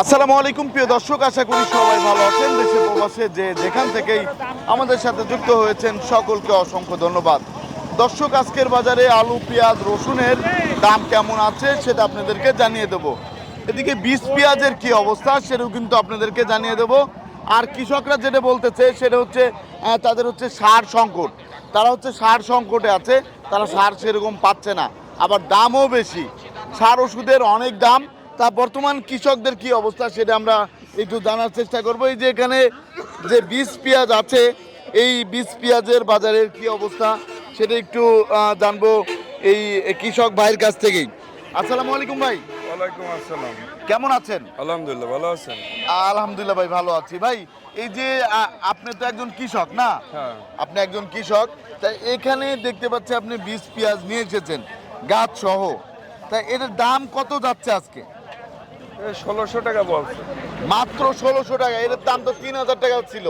আসসালামু আলাইকুম, প্রিয় দর্শক, আশা করি সবাই ভালো আছেন। দেশে প্রবাসে যে যেখান থেকেই আমাদের সাথে যুক্ত হয়েছেন, সকলকে অসংখ্য ধন্যবাদ। দর্শক, আজকের বাজারে আলু, পেঁয়াজ, রসুনের দাম কেমন আছে সেটা আপনাদেরকে জানিয়ে দেবো। এদিকে বীজ, পেঁয়াজের কি অবস্থা সেটাও কিন্তু আপনাদেরকে জানিয়ে দেবো। আর কৃষকরা যেটা বলতেছে, সেটা হচ্ছে তাদের হচ্ছে সার সংকট। তারা হচ্ছে সার সংকটে আছে, তারা সার সেরকম পাচ্ছে না। আবার দামও বেশি। সার ওষুধের অনেক দাম তা বর্তমান কৃষকদের কি অবস্থা সেটা আমরা একটু জানার চেষ্টা করব। এই যে এখানে যে বীজ পেঁয়াজ আছে এই বীজ পেঁয়াজের বাজারের কি অবস্থা সেটা একটু জানব এই কৃষক ভাইয়ের কাছ থেকেই। আসসালামু আলাইকুম ভাই। ওয়ালাইকুম আসসালাম। কেমন আছেন? আলহামদুলিল্লাহ ভালো আছেন? আলহামদুলিল্লাহ ভাই ভালো আছি। ভাই এই যে আপনি তো একজন কৃষক না? হ্যাঁ। আপনি একজন কৃষক তাই এখানে দেখতে পাচ্ছি আপনি বীজ পেঁয়াজ নিয়ে এসেছেন গাছ সহ। তাই এটার দাম কত যাচ্ছে আজকে? ষোলোশো টাকা বলছে। মাত্র ষোলোশো টাকা এর দাম তো তিন হাজার টাকা ছিল।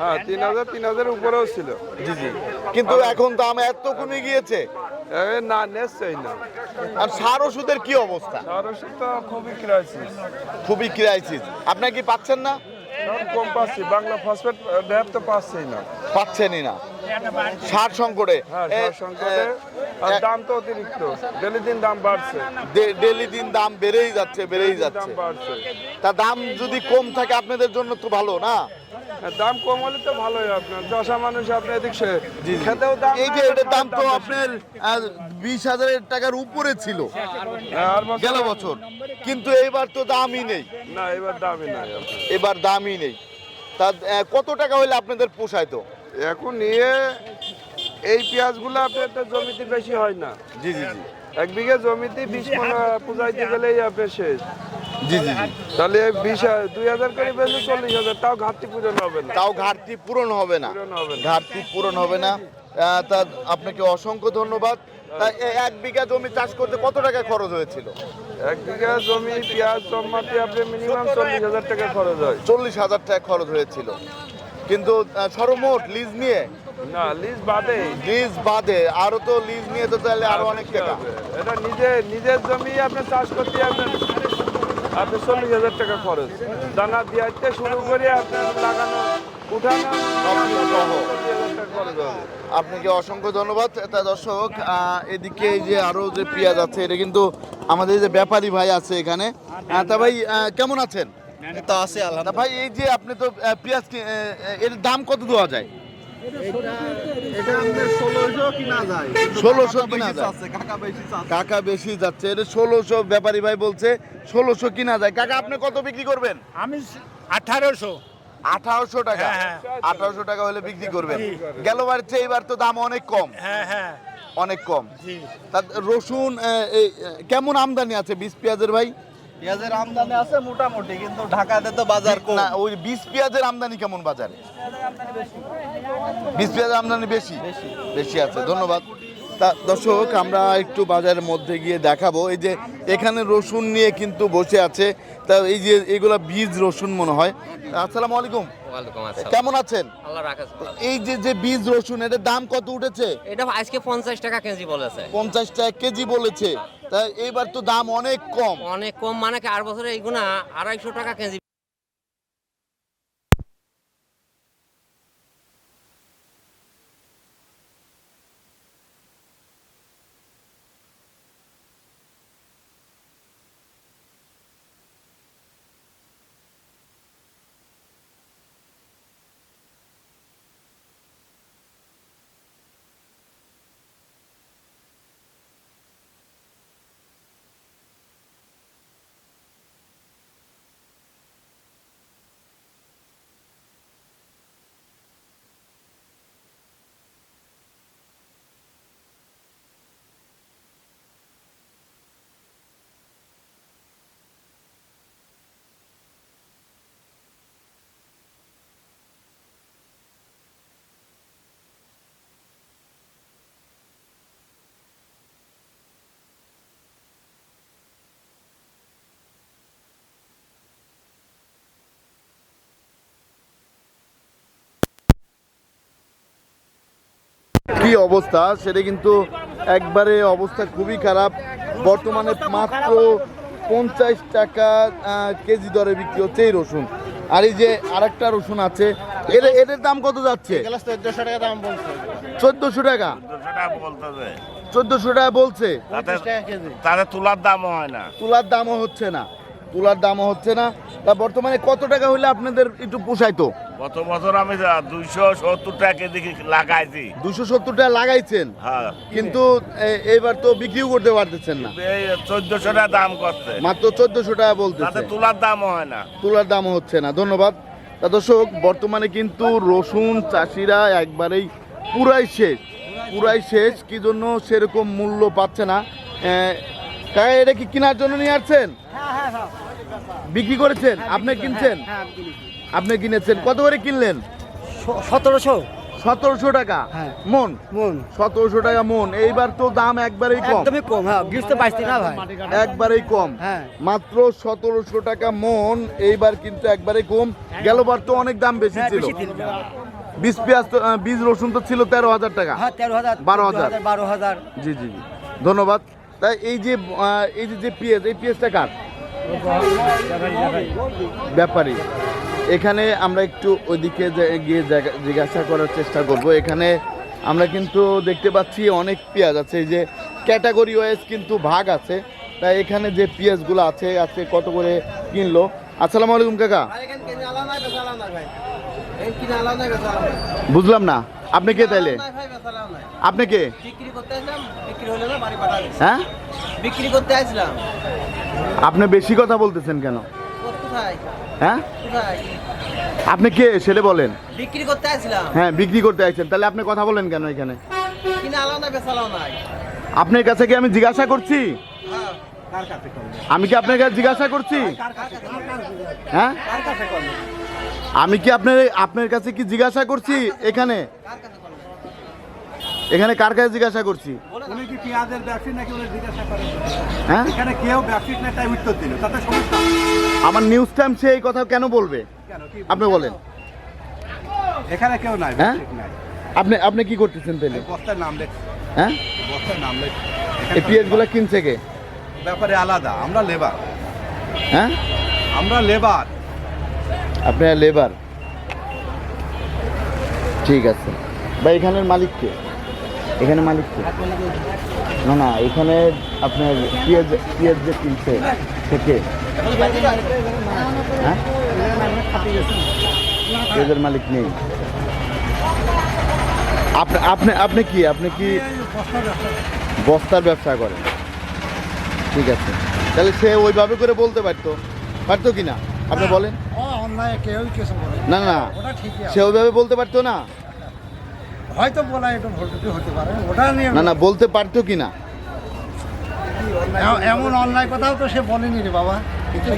হ্যাঁ তিন হাজার তিন হাজার উপরেও ছিল। জি জি। কিন্তু এখন দাম এত কমে গিয়েছে। না নিশ্চয়ই না। আর সার ওষুধের কি অবস্থা? সরাসরি তো খুবই ক্রাইসিস খুবই ক্রাইসিস আপনার কি পাচ্ছেন না? সব কম পাচ্ছি বাংলা ফসফেট ড্যাপ তো পাচ্ছি না। পাচ্ছেনই না। সার সংকটে। হ্যাঁ আর দাম তো অতিরিক্ত। ডেলি দিন দাম বাড়ছে। ডেলি দিন দাম বেড়েই যাচ্ছে বেড়েই দাম যাচ্ছে। তা দাম যদি কম থাকে আপনাদের জন্য তো ভালো না? দাম কম হলে তো ভালোই আপনার। দশা মানুষ আপনি এদিক সে। খেতেও দাম এই যে এটার দাম তো আপনার বিশ হাজারের টাকার উপরে ছিল। হ্যাঁ, গেল বছর। কিন্তু এইবার তো দামই নেই। না এবার দামই নাই এবার দামই নেই। তা কত টাকা হলে আপনাদের পোষায় তো এখন নিয়ে এই পেঁয়াজগুলো আপনার তো জমিতে বেশি হয় না। জি জি জি। এক বিঘা জমিতে বিশ পুজাইতে গেলেই আপনার শেষ। জি জি জি। তাহলে বিশ দুই হাজার করে বেশি চল্লিশ হাজার তাও ঘাটতি পূরণ হবে না। তাও ঘাটতি পূরণ হবে না। পূরণ হবে না। ঘাটতি পূরণ হবে না। তা আপনাকে অসংখ্য ধন্যবাদ। তা এক বিঘা জমি চাষ করতে কত টাকা খরচ হয়েছিল? এক বিঘা জমি পেঁয়াজ জমাতে আপনার মিনিমাম চল্লিশ হাজার টাকা খরচ হয়। চল্লিশ হাজার টাকা খরচ হয়েছিল। কিন্তু সর্বমোট লিজ নিয়ে? না লিজ বাদে। লিজ বাদে। আরও তো লিজ নিয়ে তো তাহলে আরও অনেক টাকা। এটা নিজে নিজের জমি আপনি চাষ করতে আপনার আপনি চল্লিশ হাজার টাকা খরচ। দানা দিয়াতে শুরু করে আপনার লাগানো উঠানো আপনাকে অসংখ্য ধন্যবাদ তা দর্শক আহ, এদিকে এই যে আরও যে পেঁয়াজ আছে এটা কিন্তু আমাদের যে ব্যাপারী ভাই আছে এখানে। তা ভাই কেমন আছেন? তা আছে আলহামদুলিল্লাহ। তা ভাই এই যে আপনি তো পেঁয়াজ এর দাম কত দেওয়া যায়? ষোলোশো কিনা যায়। 1600 কিনা যায়। আছে কাকা বেশি বেশি যাচ্ছে এটা ষোলোশো ব্যাপারী ভাই বলছে ষোলোশো কিনা যায়। কাকা আপনি কত বিক্রি করবেন? আমি আঠারোশো। আঠারোশো টাকা? হ্যাঁ, হ্যাঁ। আঠারোশো টাকা হলে বিক্রি করবেন। চেয়ে এবার তো দাম অনেক কম। হ্যাঁ হ্যাঁ। অনেক কম। তা রসুন কেমন আমদানি আছে বীজ পেঁয়াজের ভাই? পেঁয়াজের আমদানি আছে মোটামুটি কিন্তু ঢাকাতে তো বাজার কম। না ওই বীজ পেঁয়াজের আমদানি কেমন বাজারে? বীজ পেঁয়াজের আমদানি বেশি। বেশি আছে ধন্যবাদ। তা দর্শক আমরা একটু বাজারের মধ্যে গিয়ে দেখাবো। এই যে এখানে রসুন নিয়ে কিন্তু বসে আছে। তা এই যে এগুলা বীজ রসুন মনে হয়। আসসালামু আলাইকুম। কেমন আছেন? এই যে যে বীজ রসুন এটার দাম কত উঠেছে? এটা আজকে পঞ্চাশ টাকা কেজি বলেছে। পঞ্চাশ টাকা কেজি বলেছে। তা এইবার তো দাম অনেক কম। অনেক কম মানে আর বছরে এইগুলা আড়াইশো টাকা কেজি কি অবস্থা সেটা কিন্তু একবারে অবস্থা খুবই খারাপ। বর্তমানে মাত্র পঞ্চাশ টাকা কেজি দরে বিক্রি হচ্ছে এই রসুন। আর এই যে আরেকটা রসুন আছে এর এটার দাম কত যাচ্ছে? চোদ্দশো টাকা। দাম বলছে চোদ্দশো টাকা চোদ্দশো টাকা বলছে তুলার দামও হয় না। তুলার দামও হচ্ছে না। তুলার দামও হচ্ছে না। তা বর্তমানে কত টাকা হইলে আপনাদের একটু পোষাইতো? গত বছর আমি দুইশো সত্তর টাকা কেজি লাগাইছি। দুশো সত্তর টাকা লাগাইছেন? হ্যাঁ। কিন্তু এইবার তো বিক্রিও করতে পারতেছেন না। চোদ্দশো টাকা দাম করছে। মাত্র চোদ্দশো টাকা তাতে বলতেছে তুলার দামও হয় না। তুলার দামও হচ্ছে না। ধন্যবাদ। তা দর্শক বর্তমানে কিন্তু রসুন চাষিরা একবারেই পুরাই শেষ। পুরাই শেষ। কি জন্য সেরকম মূল্য পাচ্ছে না? কাকা এটা কি কেনার জন্য নিয়ে আসছেন? বিক্রি করেছেন? আপনি কিনছেন? আপনি কিনেছেন? কত করে কিনলেন? সতেরোশো। সতেরোশো টাকা? হ্যাঁ। মন? মন। সতেরোশো টাকা মন। এইবার তো দাম একবারেই কম। একদমই কম হ্যাঁ বুঝতে পারছি না ভাই। একবারেই কম। হ্যাঁ। মাত্র সতেরোশো টাকা মন। এইবার কিন্তু একবারে কম। গেলবার তো অনেক দাম বেশি হ্যাঁ, ছিল। বীজ পেঁয়াজ তো, বীজ রসুন তো ছিল তেরো হাজার টাকা। হ্যাঁ তেরো হাজার বারো হাজার। বারো হাজার। জি জি জি। ধন্যবাদ। তাই এই যে এই যে যে পেঁয়াজ এই পেঁয়াজটা কার? ব্যাপারী। এখানে আমরা একটু ওইদিকে গিয়ে জিজ্ঞাসা করার চেষ্টা করব। এখানে আমরা কিন্তু দেখতে পাচ্ছি অনেক পেঁয়াজ আছে। এই যে ক্যাটাগরি ওয়াইজ কিন্তু ভাগ আছে। তাই এখানে যে পেঁয়াজগুলো আছে আছে কত করে কিনলো? আসসালামু আলাইকুম কাকা। বুঝলাম না। আপনি কে তাইলে? আপনি কে? বিক্রি করতে আসলাম না হ্যাঁ? বিক্রি করতে আসলাম। আপনি বেশি কথা বলতেছেন কেন? হ্যাঁ? আপনি কে? ছেলে বলেন। বিক্রি করতে আসলাম হ্যাঁ বিক্রি করতে আসছেন তাহলে আপনি কথা বলেন কেন এখানে? কিনা আলাও না বেচালাও নাই। আপনার কাছে কি আমি জিজ্ঞাসা করছি? হ্যাঁ। আমি কি আপনার কাছে জিজ্ঞাসা করছি? হ্যাঁ? আমি কি আপনার আপনার কাছে কি জিজ্ঞাসা করছি এখানে? এখানে কার কাছে জিজ্ঞাসা করছি? উনি কি পেঁয়াজের ব্যবসায়ী নাকি উনি জিজ্ঞাসা করেন? হ্যাঁ? এখানে কেউ ব্যবসায়িক না তাই উত্তর দিল তাতে সমস্যা আমার নিউজ টাইম সে এই কথা কেন বলবে? কেন? আপনি বলেন। এখানে কেউ নাই হ্যাঁ? আপনি আপনি কি করতেছেন তাহলে? বস্তার নাম লেখ। হ্যাঁ? বস্তার নাম লেখ। এই পিএসগুলো কিনছে কে? ব্যাপারে আলাদা আমরা লেবার। হ্যাঁ? আমরা লেবার। আপনার লেবার। ঠিক আছে। বা এখানের মালিক কে? এখানে মালিক না না এখানে আপনার পিএজ পিএজ যে কিনছে থেকে হ্যাঁ? পিএজের মালিক নেই। আপনি আপনি আপনি কি আপনি কি বস্তার ব্যবসা করেন? ঠিক আছে। তাহলে সে ওইভাবে করে বলতে পারতো। পারতো কি না? আপনি বলেন। না না সে ওইভাবে বলতে পারতো না? হয়তো বলা একটু ভুলটুটি হতে পারে ওটা নিয়ে না না বলতে পারতো কি না এমন অন্যায় কথাও তো সে বলেনি রে বাবা।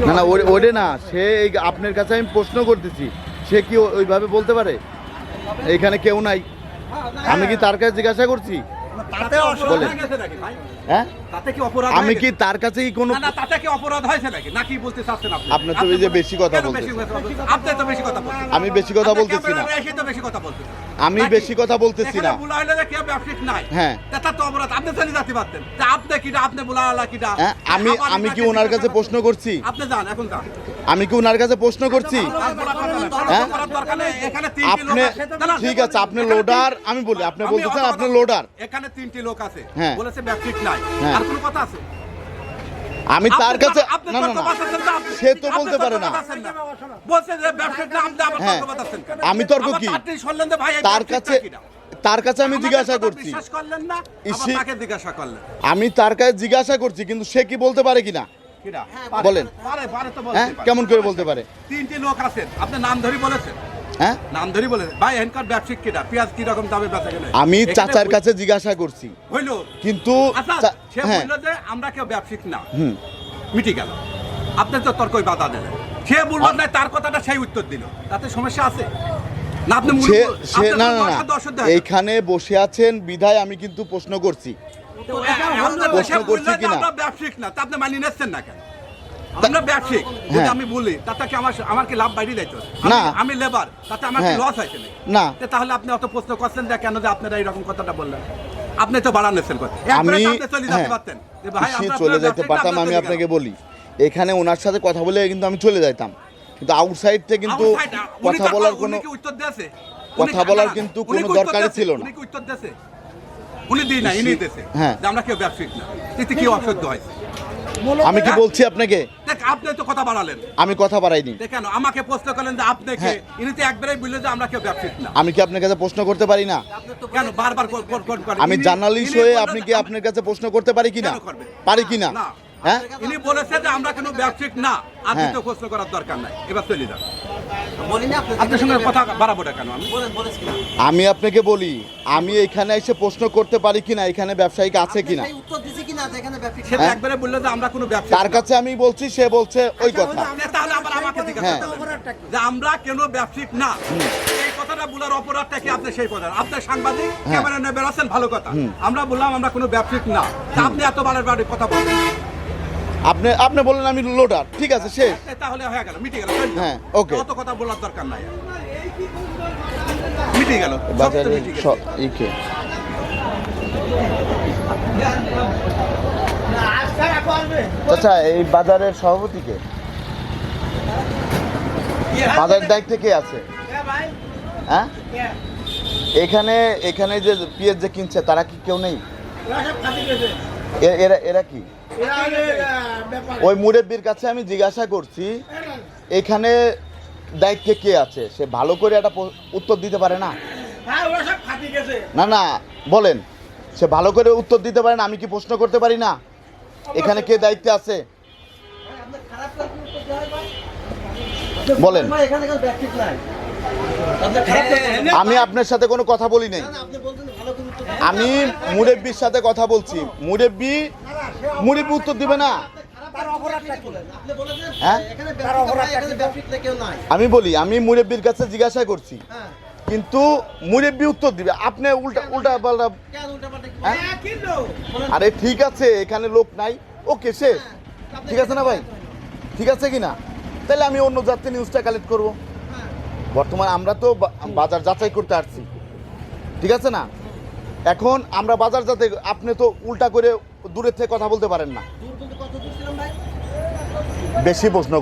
না না ওরে- না সে এই আপনার কাছে আমি প্রশ্ন করতেছি সে কি ওইভাবে বলতে পারে? এখানে কেউ নাই। আমি কি তার কাছে জিজ্ঞাসা করছি? তাতে বলেন। হ্যাঁ? আমি কি তার কাছে কি কোনো না না তাতে কি অপরাধ হয়েছে নাকি? নাকি বলতে চাচ্ছেন আপনি? আপনার তো যে বেশি কথা বলতেছেন। বেশি কথা বলতেছেন? আপনি তো বেশি কথা বলতেছেন আমি বেশি কথা বলতেছি না। তো বেশি কথা বলতেছেন আমি বেশি কথা বলতেছি না। বলা হলো যে কেউ ব্যবসায়িক নাই। হ্যাঁ। তা তো অপরাধ। আপনি জানি যাতে পারতেন তা আপনি কিটা আপনি বলা হলো কিটা হ্যাঁ আমি আমি কি ওনার কাছে প্রশ্ন করছি? আপনি যান এখন যান। আমি কি ওনার কাছে প্রশ্ন করছি। হ্যাঁ? আপনি। না, না, ঠিক আছে আপনি লোডার। আমি বলি আপনি বলতেছেন আপনি লোডার। এখানে তিনটি লোক আছে। হ্যাঁ। বলেছে ব্যবসায়িক নাই। হ্যাঁ। আর কোনো কথা আছে? আমি তার কাছে না না সে তো বলতে পারে না। হ্যাঁ। আমি তর্ক কি? তার কাছে তার কাছে আমি জিজ্ঞাসা করছি। আমি তার কাছে জিজ্ঞাসা করছি কিন্তু সে কি বলতে পারে কিনা? বলেন। হ্যাঁ? কেমন করে বলতে পারে? তিনটি লোক আছেন আপনি নাম ধরি বলেছেন। হ্যাঁ? নাম ধরি বলেছেন ভাই এনকার ব্যবসায়িক কিনা? পেঁয়াজ কি রকম দামে বেচা গেলে আমি চাচার কাছে জিজ্ঞাসা করছি। হইল। কিন্তু আচ্ছা সে হ্যাঁ। বলল যে আমরা কেউ ব্যবসায়িক না। হুম। মিটে গেল। আপনি তো তর্কই বাধা দিলেন। সে বলল না তার কথাটা সেই উত্তর দিল। তাতে সমস্যা আছে? না। এইখানে বসে আছেন বিধায় আমি কিন্তু প্রশ্ন করছি। প্রশ্ন করছি কিনা? ব্যবসায়িক না। তা আপনি মানিয়ে নিচ্ছেন না কেন? আমরা ব্যবসায়িক যদি হ্যাঁ। আমি বলি তাতে আমার আমার কি লাভ বাইরে যাইতো না। আমি- লেবার তাতে আমার হ্যাঁ। লস হয়েছে না। তাহলে আপনি অত প্রশ্ন করছেন যে কেন যে আপনারা এইরকম কথাটা বললেন? আপনি তো বাড়ান আমি চলে যেতে হ্যাঁ, পারতেন। যে ভাই সে চলে যেতে পারতাম আমি আপনাকে বলি। এখানে ওনার সাথে কথা বলে কিন্তু আমি চলে যাইতাম। কিন্তু আউটসাইড থেকে কিন্তু কথা বলার কোনো উত্তর দিয়েছে? কথা বলার কিন্তু কোনো দরকারই ছিল না। উনি উত্তর দিয়েছে? উনি দিই না ইনি দিয়েছে। হ্যাঁ। আমরা কেউ ব্যবসায়িক না। এতে কি অসহ্য হয়? আমি কি বলছি আপনাকে আপনি তো কথা বাড়ালেন আমি কথা বাড়াইনি কেন আমাকে প্রশ্ন করলেন যে আপনি কে হ্যাঁ। ইনি তো একবারই বললেন যে আমরা কেউ ব্যবসায়িক না আমি কি আপনার কাছে প্রশ্ন করতে পারি না কেন বারবার? আমি জার্নালিস্ট হয়ে আপনি কি আপনার কাছে প্রশ্ন করতে পারি কেন? পারি কি না না। হ্যাঁ? ইনি বলেছে যে আমরা কোনো ব্যবসায়িক না। আর হ্যাঁ। দ্বিতীয় প্রশ্ন করার দরকার নাই। এবার চলে যান। আপনার সঙ্গে কথা বাড়াবো কেন আমি? আমি আপনাকে বলি আমি এখানে এসে প্রশ্ন করতে পারি কিনা এখানে ব্যবসায়িক আছে কিনা? তো হ্যাঁ। একবারে বলল যে আমরা কোনো ব্যবসা তার কাছে আমি বলছি সে বলছে ওই কথা। তাহলে আবার আমাকে জিজ্ঞাসা। করলেন যে আমরা কেন ব্যবসায়িক না? কথাটা বলার অপরাধটা কি আপনি সেই কথা আপনার সাংবাদিক। ক্যামেরা নিয়ে বেরোচ্ছেন ভালো কথা। আমরা বললাম আমরা কোনো ব্যবসায়িক না। আপনি এত বারের বারে কথা বলছেন। আপনি আপনি বললেন আমি লোডার ঠিক আছে শেষ। তাহলে হয়ে গেল মিটে গেল হ্যাঁ, ওকে অত কথা বলার দরকার নাই। মিটে গেল বাজারে। ইকে। আচ্ছা এই বাজারের সভাপতিকে বাজারের দায়িত্বে কে আছে? হ্যাঁ? এখানে এখানে যে পিএস যে কিনছে তারা কি কেউ নেই? এরা এরা কি? ওই মুরেব্বির কাছে আমি জিজ্ঞাসা করছি এখানে দায়িত্বে কে আছে? সে ভালো করে একটা উত্তর দিতে পারে না? না না বলেন। সে ভালো করে উত্তর দিতে পারে না আমি কি প্রশ্ন করতে পারি না? এখানে কে দায়িত্বে আছে? বলেন। আমি আপনার সাথে কোনো কথা বলি নাই। আমি মুরেব্বির সাথে কথা বলছি। মুরেব্বি মুরেব্বি উত্তর দিবে না। হ্যাঁ? আমি বলি, আমি মুরেব্বির কাছে জিজ্ঞাসা করছি। কিন্তু মুরেব্বি উত্তর দিবে। আপনি উল্টা উল্টা পাল্টা হ্যাঁ? আরে ঠিক আছে, এখানে লোক নাই। ওকে শেষ ঠিক আছে না ভাই? ঠিক আছে কি না তাহলে আমি অন্য যাত্রী নিউজটা কালেক্ট করব। বর্তমানে আমরা তো বাজার যাচাই করতে আসছি। ঠিক আছে না? এখন আমরা বাজার যাতে আপনি তো উল্টা করে দূরের থেকে কথা বলতে পারেন না? বেশি প্রশ্ন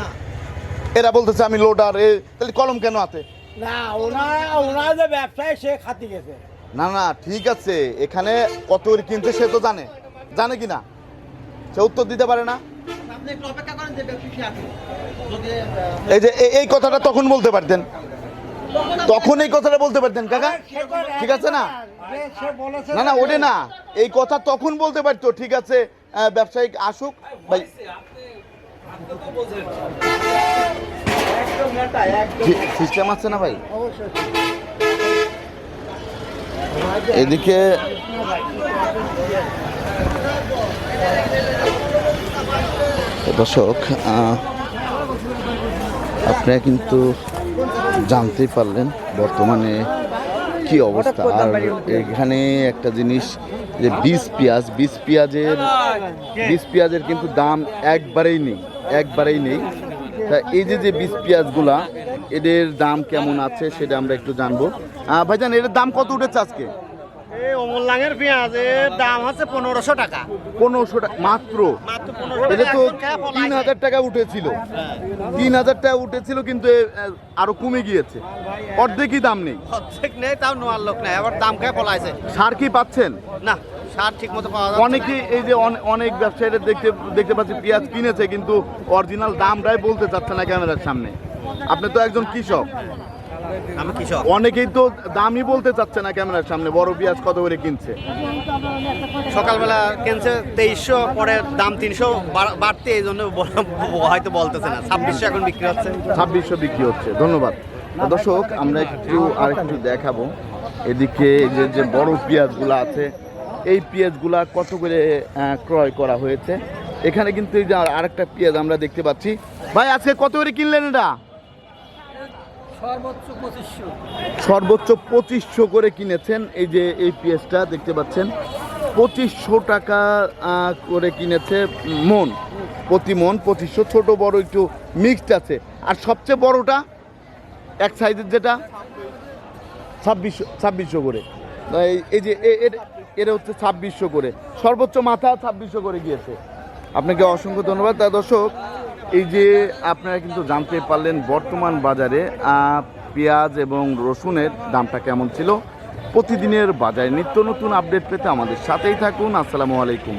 না এরা বলতেছে আমি লোডার এ তাহলে কলম কেন আছে না ওনার ওনার যে ব্যবসায় সে খাতি গেছে। না না ঠিক আছে এখানে কত করে কিনছে সে তো জানে। জানে কি না সে উত্তর দিতে পারে না। এই যে এই কথাটা তখন বলতে পারতেন। তখন এই কথাটা বলতে পারতেন, কাকা? ঠিক আছে না? না না ওটা না। এই কথা তখন বলতে পারতো, ঠিক আছে ব্যবসায়িক আসুক, ভাই। সিস্টেম আছে না, ভাই? এদিকে দর্শক আপনারা কিন্তু জানতেই পারলেন বর্তমানে কি অবস্থা। আর এখানে একটা জিনিস যে বীজ পেঁয়াজ বীজ পেঁয়াজের বীজ পেঁয়াজের কিন্তু দাম একবারেই নেই একবারেই নেই। তা এই যে যে বীজ পেঁয়াজগুলা, এদের দাম কেমন আছে সেটা আমরা একটু জানব। ভাইজান, এদের দাম কত উঠেছে আজকে? অমরলাঙের পেঁয়াজের দাম পনেরোশো টাকা। পনেরোশো টাকা মাত্র? এটা তো তিন হাজার টাকা উঠেছিল। তিন হাজার টাকা উঠেছিল কিন্তু আরও কমে গিয়েছে। অর্ধেকই দাম নেই। অর্ধেক নেই তাও নোয়ার লোক নেই। আবার দাম খেয়ে পলাইছে সার কি পাচ্ছেন? না সার ঠিক মতো পাওয়া যাচ্ছে অনেকে এই যে অনেক ব্যবসায়ীরা দেখতে দেখতে পাচ্ছি পেঁয়াজ কিনেছে কিন্তু অরিজিনাল দামটাই বলতে চাচ্ছে না ক্যামেরার সামনে। আপনি তো একজন কৃষক। অনেকেই তো দামই বলতে চাচ্ছে না ক্যামেরার সামনে বড় পেঁয়াজ কত করে কিনছে? সকালবেলা কিনছে তেইশশো পরে দাম তিনশো বাড়তে এই জন্য হয়তো বলতেছে না। ছাব্বিশশো এখন বিক্রি হচ্ছে। ছাব্বিশশো বিক্রি হচ্ছে ধন্যবাদ। দর্শক আমরা একটু আর একটু দেখাবো। এদিকে এই যে যে বড় পেঁয়াজগুলো আছে এই পেঁয়াজগুলা কত করে ক্রয় করা হয়েছে? এখানে কিন্তু এই যে আর- আরেকটা পেঁয়াজ আমরা দেখতে পাচ্ছি। ভাই আজকে কত করে কিনলেন এটা? সর্বোচ্চ পঁচিশশো। করে কিনেছেন। এই যে এই পেঁয়াজটা দেখতে পাচ্ছেন, পঁচিশশো টাকা করে কিনেছে মন, প্রতি মন পঁচিশশো। ছোট, বড় একটু মিক্সড আছে। আর সবচেয়ে বড়টা, এক সাইজের যেটা, ছাব্বিশশো ছাব্বিশশো করে। এই- যে এটা হচ্ছে ছাব্বিশশো করে। সর্বোচ্চ মাথা ছাব্বিশশো করে গিয়েছে। আপনাকে অসংখ্য ধন্যবাদ। তা দর্শক এই যে আপনারা কিন্তু জানতে পারলেন বর্তমান বাজারে পেঁয়াজ এবং রসুনের দামটা কেমন ছিল। প্রতিদিনের বাজারে নিত্য নতুন আপডেট পেতে আমাদের সাথেই থাকুন। আসসালামু আলাইকুম।